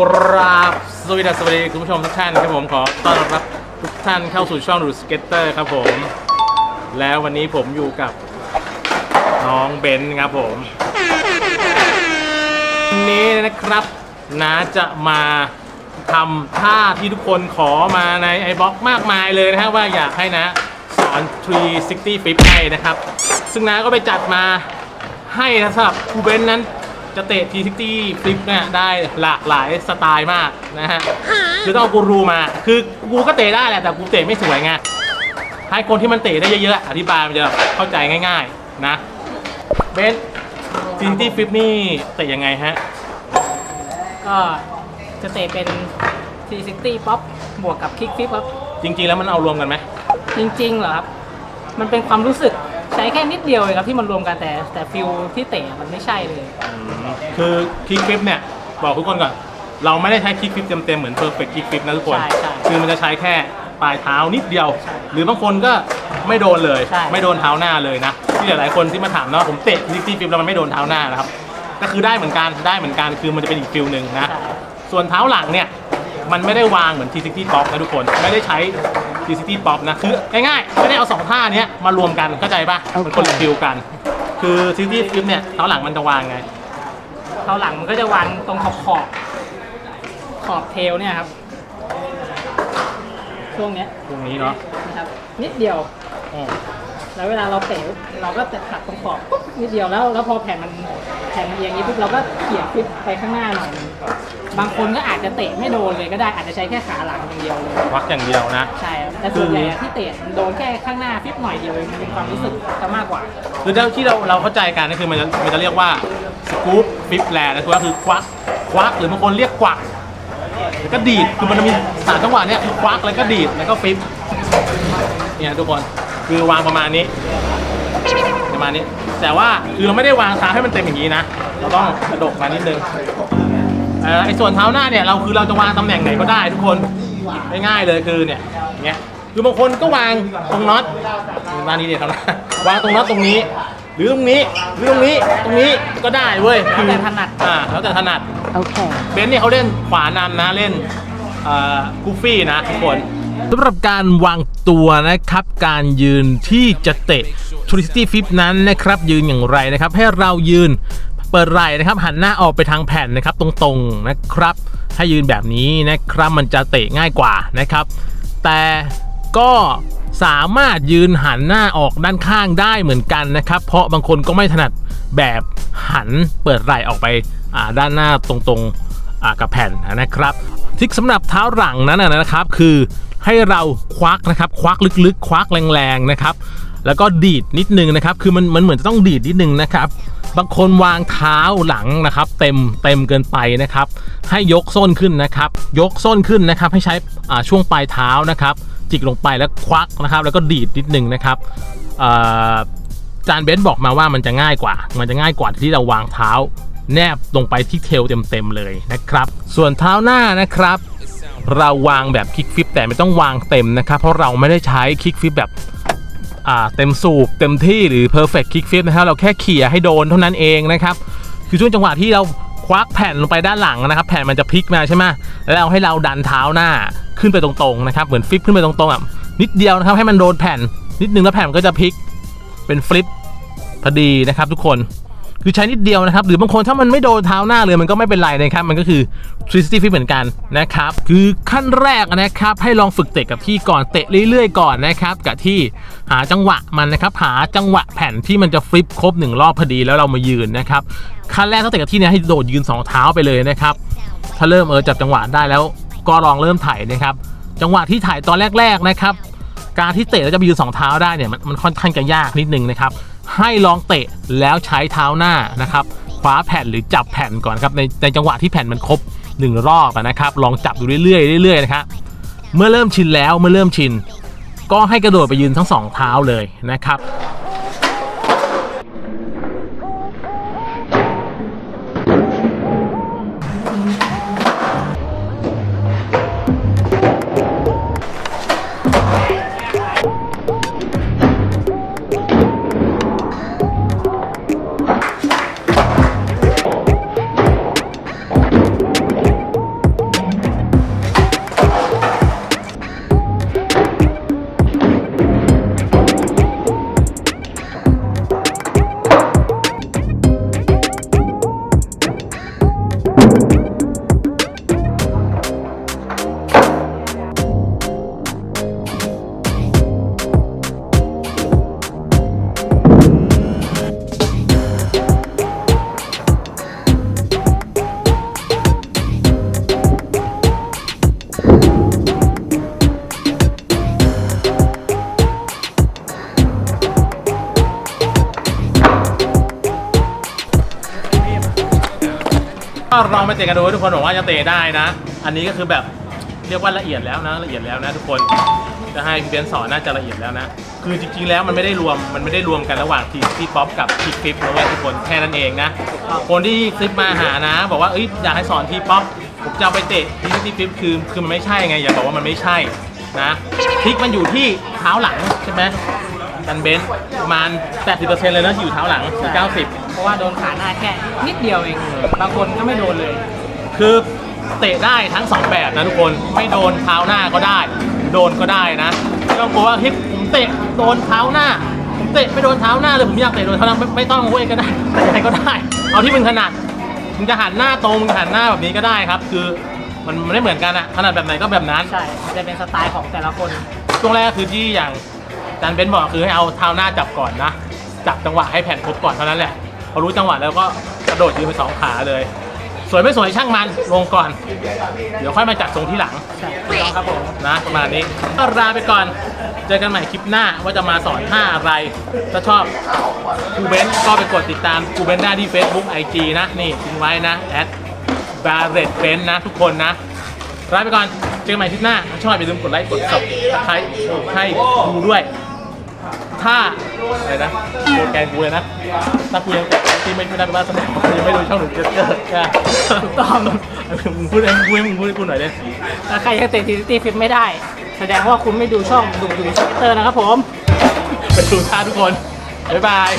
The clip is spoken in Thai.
กราบสวัสดีสวัสดีคุณผู้ชมทุกท่านครับผมขอต้อนรับทุกท่านเข้าสู่ช่องดูสเก็ตเตอร์ครับผม แล้ววันนี้ผมอยู่กับน้องเบนซ์ครับผมวันนี้นะครับน้าจะมาทำท่าที่ทุกคนขอมาในไอบล็อกมากมายเลยนะฮะว่าอยากให้นะสอน 360 flip ให้นะครับ ซึ่งน้าก็ไปจัดมาให้นะสำหรับครูเบนซ์นั้น จะเตะทีทิกตี้ฟลิปเนี่ยได้หลากหลายสไตล์มากนะฮะคือต้องเอากูรูมา คือกูก็เตะได้แหละแต่กูเตะไม่สวยไงให้คนที่มันเตะได้เยอะๆอธิบายมันจะแบบเข้าใจง่าย ๆนะเบนทีทิกตี้ฟลิปนี่เตะยังไงฮะ ก็จะเตะเป็น360ป๊อปบวกกับคิกฟิปครับ จริง ๆ แล้วมันเอารวมกันไหม จริง ๆ เหรอครับ มันเป็นความรู้สึก ใช้แค่นิดเดียวเองครับที่มันรวมกันแต่แต่ฟิลที่เตะมันไม่ใช่เลยคือคิกฟลิปเนี่ยบอกทุกคนก่อน เราไม่ได้ใช้คิกฟลิปเต็มๆเหมือนเพอร์เฟกต์คิกฟลิปนะทุกคน ใช่ใช่ คือมันจะใช้แค่ปลายเท้านิดเดียวใช่หรือบางคนก็ไม่โดนเลย ใช่ ไม่โดนเท้าหน้าเลยนะ ที่หลายๆคนที่มาถามเนาะผมเตะซิกตี้ฟิล์มแล้วมันไม่โดนเท้าหน้านะครับ ก็คือได้เหมือนกันได้เหมือนกันคือมันจะเป็นอีกฟิลหนึ่งนะ ใช่ ส่วนเท้าหลังเนี่ยมันไม่ได้วางเหมือน T60 Pop นะทุกคน ไม่ได้ใช้ T60 Pop นะ คือง่ายๆไม่ได้เอาสองท่าเนี้ยมารวมกันเข้าใจปะมันคนละฟิลกัน คือ T60 Flip เนี่ยเท้าหลังมันจะวางไงเท้าหลังมันก็จะวางตรงขอบขอบขอบเทลเนี่ยครับ ช่วงเนี้ยตรงนี้เนาะนะครับนิดเดียวอืมแล้วเวลาเราเตะเราก็จะถักตรงขอบปุ๊บนิดเดียวแล้วแล้วพอแผ่นมันแผ่นมันเอียางนี้ปุ๊บเราก็เขี่ยฟิปไปข้างหน้าหน่อยนึงบางคนก็อาจจะเตะไม่โดนเลยก็ได้อาจจะใช้แค่ขาหลังอย่างเดียวเลย วักอย่างเดียวนะ ใช่ครับ แต่ส่วนใหญ่อะที่เตะมันโดนแค่ข้างหน้าฟิปหน่อยเดียวเองมันเป็นความรู้สึกจะมากกว่า คือเท่าที่เราเราเข้าใจกันก็คือมันจะมันจะเรียกว่าสกู๊ปฟิปแลนด์นะคือว่าคือควักควักหรือบางคนเรียกกวักแล้วก็ดีดคือมันจะมีสามจังหวะเนี้ยคือควักแล้วก็ดีดแล้วก็ฟิปเนี่ยทุกคนคือวางประมาณนี้ ประมาณนี้ แต่ว่าคือเราไม่ได้วางเท้าให้มันเต็มอย่างนี้นะเราต้องกระดกมานิดนึงเอ่อไอ้ส่วนเท้าหน้าเนี่ยเราคือเราจะวางตำแหน่งไหนก็ได้ทุกคนง่ายๆเลยคือเนี่ยอย่างเงี้ย คือบางคนก็วางตรงน็อตมานี่เดียวครับวางตรงน็อตตรงนี้ หรือตรงนี้หรือตรงนี้ตรงนี้ก็ได้เว้ยแล้วแต่ถนัด อ่าแล้วแต่ถนัด Okay. เบนซ์เนี่ยเขาเล่นขวานำนะเล่นกูฟี่นะทุกคนสำหรับการวางตัวนะครับ การยืนที่จะเตะ Trinity Flip นั้นนะครับยืนอย่างไรนะครับ ให้เรายืนเปิดไหล่นะครับ หันหน้าออกไปทางแผ่นนะครับ ตรงๆนะครับ ให้ยืนแบบนี้นะครับมันจะเตะง่ายกว่านะครับ แต่ ก็สามารถยืนหันหน้าออกด้านข้างได้เหมือนกันนะครับ เพราะบางคนก็ไม่ถนัดแบบหันเปิดไหล่ออกไปด้านหน้าตรงๆกับแผ่นนะครับทริคสำหรับเท้าหลังนั้นนะครับ คือให้เราควักนะครับ ควักลึกๆ ควักแรงๆนะครับ แล้วก็ดีดนิดนึงนะครับ คือมันมันเหมือนจะต้องดีดนิดนึงนะครับบางคนวางเท้าหลังนะครับ เต็มเต็มเกินไปนะครับ ให้ยกส้นขึ้นนะครับ ยกส้นขึ้นนะครับ ให้ใช้ช่วงปลายเท้านะครับ จิกลงไปแล้วควักนะครับ แล้วก็ดีดนิดนึงนะครับจานเบนซ์บอกมาว่ามันจะง่ายกว่า มันจะง่ายกว่าที่เราวางเท้า แนบลงไปที่เทลเต็มๆเลยนะครับ ส่วนเท้าหน้านะครับ เราวางแบบคลิกฟิปแต่ไม่ต้องวางเต็มนะครับ เพราะเราไม่ได้ใช้คลิกฟิปแบบเต็มสูบเต็มที่หรือ perfect kick flip นะครับ เราแค่เขี่ยให้โดนเท่านั้นเองนะครับ คือช่วงจังหวะที่เราควักแผ่นลงไปด้านหลังนะครับ แผ่นมันจะพลิกมาใช่ไหมแล้วให้เราดันเท้าหน้า ขึ้นไปตรงๆนะครับเหมือนฟลิปขึ้นไปตรงๆอะนิดเดียวนะครับให้มันโดนแผ่น นิดนึงแล้วแผ่นมันก็จะพลิกเป็นฟลิปพอดีนะครับทุกคนคือใช้นิดเดียวนะครับ หรือบางคนถ้ามันไม่โดนเท้าหน้าเลยมันก็ไม่เป็นไรนะครับ มันก็คือ 360 flip เหมือนกันนะครับ คือขั้นแรกนะครับ ให้ลองฝึกเตะกับที่ก่อนเตะเรื่อยๆก่อนนะครับ กับที่หาจังหวะมันนะครับ หาจังหวะแผ่นที่มันจะฟลิปครบหนึ่งรอบพอดีแล้วเรามายืนนะครับขั้นแรกต้องเตะกับที่เนี้ให้โดดยืนสองเท้าไปเลยนะครับ ถ้าเริ่มเออจับจังหวะได้แล้ว ก็ลองเริ่มถ่ายนะครับ จังหวะที่ถ่ายตอนแรก ๆนะครับ การที่เตะแล้วจะไปยืนสองเท้าได้เนี่ยมันมันค่อนข้างจะยากนิดนึงนะครับ ให้ลองเตะแล้วใช้เท้าหน้านะครับคว้าแผ่นหรือจับแผ่นก่อนครับในในจังหวะที่แผ่นมันครบหนึ่งรอบนะครับ ลองจับดูเรื่อยๆเรื่อยๆนะครับเมื่อเริ่มชินแล้วเมื่อเริ่มชิน ก็ให้กระโดดไปยืนทั้งสองเท้าเลยนะครับ ลองไปเตะกันดูทุกคนบอกว่าจะเตะได้นะ อันนี้ก็คือแบบเรียกว่าละเอียดแล้วนะละเอียดแล้วนะทุกคนจะให้พี่เบนสอนน่าจะละเอียดแล้วนะ คือจริงๆแล้วมันไม่ได้รวมมันไม่ได้รวมกันระหว่างทีพี่ป๊อปกับพี่คลิปนะเว้ยทุกคนแค่นั้นเองนะ คนที่คลิปมาหานะ บอกว่าเอ้ยอยากให้สอนทีป๊อปผมจะเอาไปเตะที่ที่คลิปคือคือมันไม่ใช่ไงอย่าบอกว่ามันไม่ใช่นะทิกมันอยู่ที่เท้าหลังใช่ไหมกันเบนประมาณ 80%เลยนะที่อยู่เท้าหลังถึง90 เพราะว่าโดนขาหน้าแค่นิดเดียวเองบางคนก็ไม่โดนเลย คือเตะได้ทั้งสองแบบนะทุกคนไม่โดนเท้าหน้าก็ได้ โดนก็ได้นะไม่ต้องกลัวว่าเฮ้ยผมเตะโดนเท้าหน้า ผมเตะไม่โดนเท้าหน้าเลยผมอยากเตะโดนเท้าหน้าไม่ไม่ต้องเว้ยก็ได้แต่ยังไงก็ได้ เอาที่มึงถนัดมึงจะหันหน้าตรงมึงจะหันหน้าแบบนี้ก็ได้ครับ คือมันมันไม่เหมือนกันอะถนัดแบบไหนก็แบบนั้น ใช่มันจะเป็นสไตล์ของแต่ละคน ช่วงแรกคือที่อย่างอาจารย์เบนซ์บอกคือให้เอาเท้าหน้าจับก่อนนะ จับจังหวะให้แผ่นครบก่อนเท่านั้นแหละพ อรู้จังหวะแล้วก็กระโดดยืนไปสองขาเลย สวยไม่สวยช่างมันลงก่อน เดี๋ยวค่อยมาจัดทรงที่หลังใช่ถูกต้องครับผมนะประมาณนี้ก็ลาไปก่อนเจอกันใหม่คลิปหน้าว่าจะมาสอนท่าอะไร ถ้าชอบกูเบนก็ไปกดติดตามกูเบนได้ที่ Facebook IG นะ นี่ทิ้งไว้นะแอดบาร์เรตเบนนะทุกคนนะลาไปก่อนเจอกันใหม่คลิปหน้าถ้าชอบอย่าลืมกดไลค์กด subscribe ให้ดูด้วย ถ้าอะไรนะโปรแกรมกูเลยนะถ้ากูยังกดที่ไม่ได้บ้านแสดงว่ากูยังไม่ดูช่องหนุ่มเจอเจอใช่ถูกต้องมึงพูดเองมึงพูดมึงพูดให้กูหน่อยเลยถ้าใครยังเตะทีซีฟิตไม่ได้ แสดงว่าคุณไม่ดูช่องดูดูสเกตเตอร์นะครับผม ไปดูท่าทุกคน บ๊ายบาย